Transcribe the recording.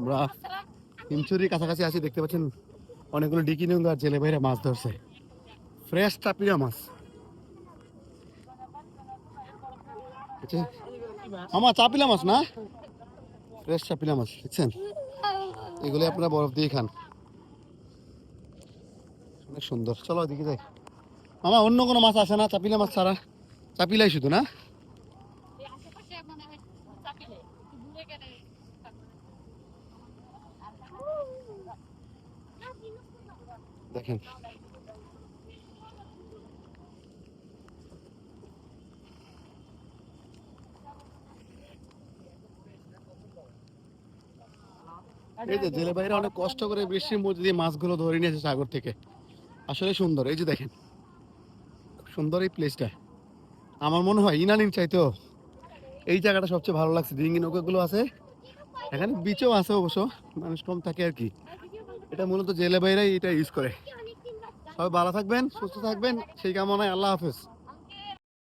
আমরা হিমচুরির কাছাকাছি আছি দেখতে পাচ্ছেন অনেকগুলো ডিকি নোংরা আর জেলে বাইরে মাছ ধরছে। ফ্রেশ চাপিয়া মাছ। আচ্ছা, আমার চাপিলা মাছ না? ফ্রেশ চাপিলা মাছ দেখছেন? এগুলো আপনারা বরফ দিয়ে খান। অনেক সুন্দর। চলো দেখি যাই। মামা অন্য কোনো মাছ আছে না? চাপিলা মাছ ছাড়া? চাপিলাই শুধু না এই আশেপাশে মনে হয় চাপিলে একটু দূরে গেলে দেখেন। এই যে জেলে বাইরে অনেক কষ্ট করে বৃষ্টির মধ্যে দিয়ে মাছগুলো ধরে নিয়েছে সাগর থেকে। আসলে সুন্দর, এই যে দেখেন সুন্দর এই প্লেসটা আমার মনে হয় ইনানিন চাইতেও এই জায়গাটা সবচেয়ে ভালো লাগছে। ডিঙ্গি নৌকাগুলো আছে, এখানে বিচও আছে অবশ্য, মানুষ কম থাকে আর কি। এটা মূলত জেলে বাইরেই এটা ইউজ করে। সবাই ভালো থাকবেন সুস্থ থাকবেন সেই কামনায় আল্লাহ হাফেজ।